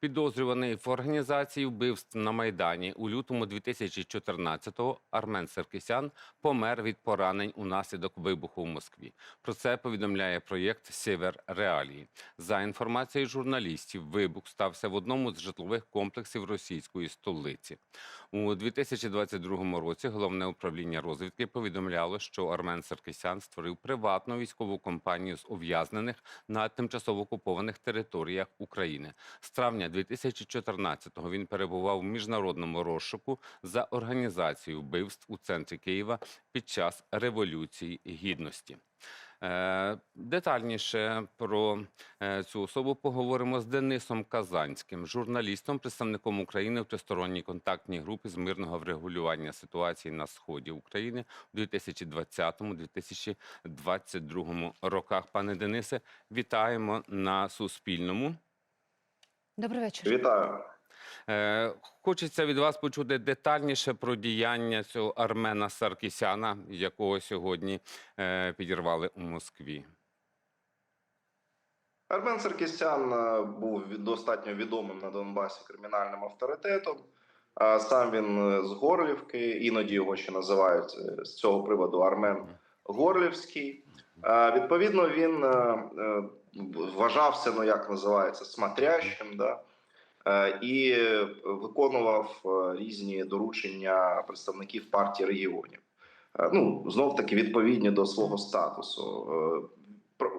Підозрюваний в організації вбивств на Майдані у лютому 2014-го Армен Серкісян помер від поранень унаслідок вибуху в Москві. Про це повідомляє проєкт Сєвер Реалії. За інформацією журналістів, вибух стався в одному з житлових комплексів російської столиці. У 2022 році головне управління розвідки повідомляло, що Армен Саркісян створив приватну військову компанію з ув'язнених на тимчасово окупованих територіях України. З травня 2014-го він перебував в міжнародному розшуку за організацію вбивств у центрі Києва під час Революції Гідності. Е, Детальніше про е, цю особу поговоримо з Денисом Казанським, журналістом, представником України в тристоронній контактній групі з мирного врегулювання ситуації на сході України у 2020-2022 роках. Пане Денисе, вітаємо на Суспільному. Добрий вечір. Вітаю. Е, Хочеться від вас почути детальніше про діяння цього Армена Саркісяна, якого сьогодні е, підірвали у Москві. Армен Саркісян е, був достатньо відомим на Донбасі кримінальним авторитетом. Сам він з Горлівки, іноді його ще називають з цього приводу Армен Горлівський. Відповідно, він вважався, ну як називається, смотрящим, да? Е, і е, виконував е, різні доручення представників партії регіонів. Ну, знов таки відповідні до свого статусу.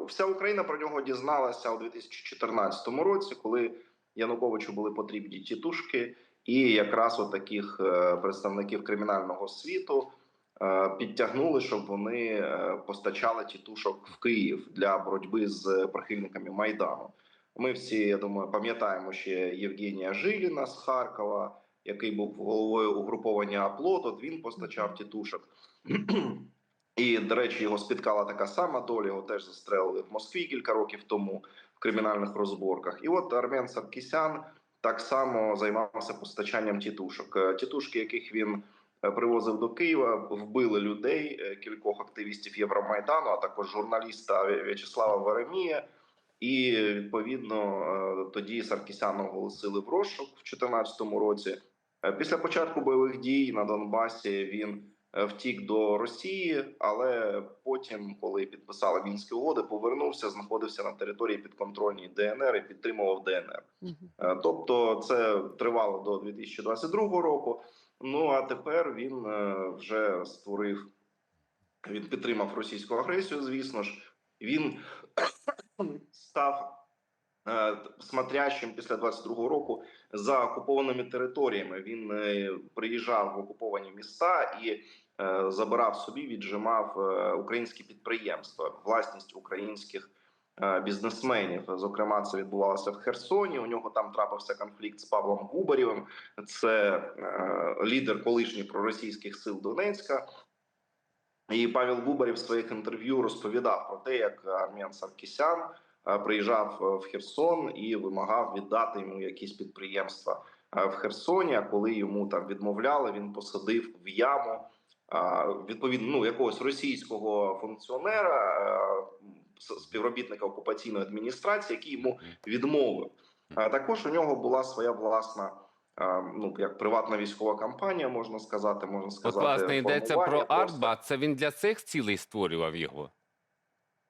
Вся Україна про нього дізналася у 2014 році, коли Януковичу були потрібні тітушки, і якраз от таких представників кримінального світу підтягнули, щоб вони постачали тітушок в Київ для боротьби з прихильниками Майдану. Ми всі, я думаю, пам'ятаємо ще Євгенія Жиліна з Харкова, який був головою угруповання Аплот. От він постачав тітушок. І, до речі, його спіткала така сама доля. Його теж застрелили в Москві кілька років тому в кримінальних розборках. І от Армен Саркісян так само займався постачанням тітушок. Е, Тітушки, яких він е, привозив до Києва, вбили людей, е, кількох активістів Євромайдану, а також журналіста В'ячеслава Веремія. І відповідно е, тоді Саркісяна оголосили в розшук в 2014 році. Е, Після початку бойових дій на Донбасі він е, втік до Росії, але потім, коли підписали мінські угоди, повернувся, знаходився на території підконтрольній ДНР і підтримував ДНР. Тобто, це тривало до 2022 року. Ну а тепер він вже створив, він підтримав російську агресію. Звісно ж, він став е, смотрящим після 22-го року за окупованими територіями. Він е, приїжджав в окуповані міста і е, забирав собі, віджимав українські підприємства, власність українських бізнесменів. Зокрема, це відбувалося в Херсоні. У нього там трапився конфлікт з Павлом Губарєвим. Це е, лідер колишніх проросійських сил Донецька. І Павел Губарєв в своїх інтерв'ю розповідав про те, як Армен Саркісян приїжджав е, в Херсон і вимагав віддати йому якісь підприємства е, в Херсоні. А коли йому там відмовляли, він посадив в яму е, відповідно ну, якогось російського функціонера, е, співробітника окупаційної адміністрації, який йому відмовив. А також у нього була своя власна. е, Ну, як приватна військова компанія, можна сказати, можна От, сказати, власне, йдеться про. Артба. Це він для цих цілей створював його.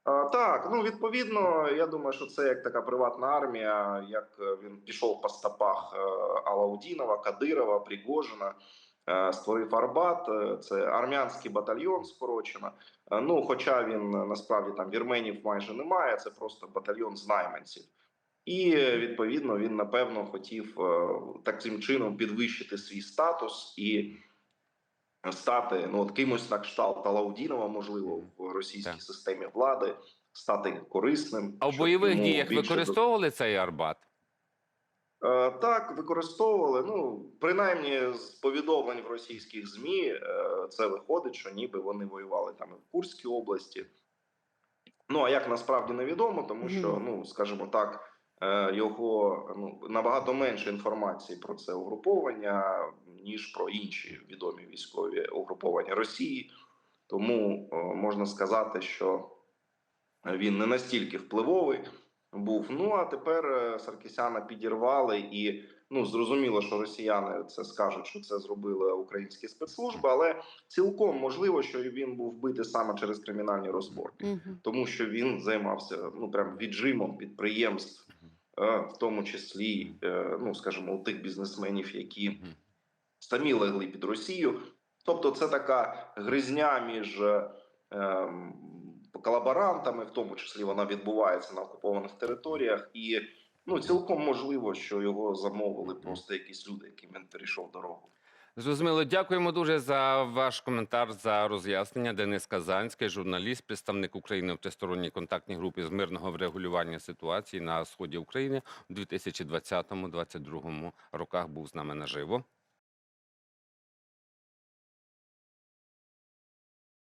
Так, ну відповідно, я думаю, що це як така приватна армія, як е, він пішов по стопах е, Алаудінова, Кадирова, Пригожина, е, створив Арбат. Це армянський батальйон скорочено. Ну, хоча він насправді там вірменів майже немає, це просто батальйон з. І відповідно він напевно хотів таким чином підвищити свій статус і стати ну от кимось на кшталт Алаудінова, можливо, в російській Так. системі влади, стати корисним. А в бойових діях використовували цей Арбат? Е, Так, використовували. Ну принаймні з повідомлень в російських змі е, це виходить, що ніби вони воювали там і в Курській області. Ну а як насправді невідомо, тому що, ну скажімо так, е, його ну набагато менше інформації про це угруповання, ніж про інші відомі військові угруповання Росії. Тому е, можна сказати, що він не настільки впливовий. був. Ну а тепер е, Саркісяна підірвали, і ну зрозуміло, що росіяни це скажуть, що це зробили українські спецслужби, але цілком можливо, що він був вбитий саме через кримінальні розборки тому що він займався ну прям віджимом підприємств, е, в тому числі, е, ну скажімо, у тих бізнесменів, які. Самі легли під Росію. Тобто, це така гризня між е, ем, колаборантами, в тому числі вона відбувається на окупованих територіях, і ну цілком можливо, що його замовили просто якісь люди, яким він перейшов дорогу. Зрозуміло, дякуємо дуже за ваш коментар за роз'яснення. Денис Казанський, журналіст, представник України в тристоронній контактній групі з мирного врегулювання ситуації на сході України у 2020-2022 роках був з нами наживо.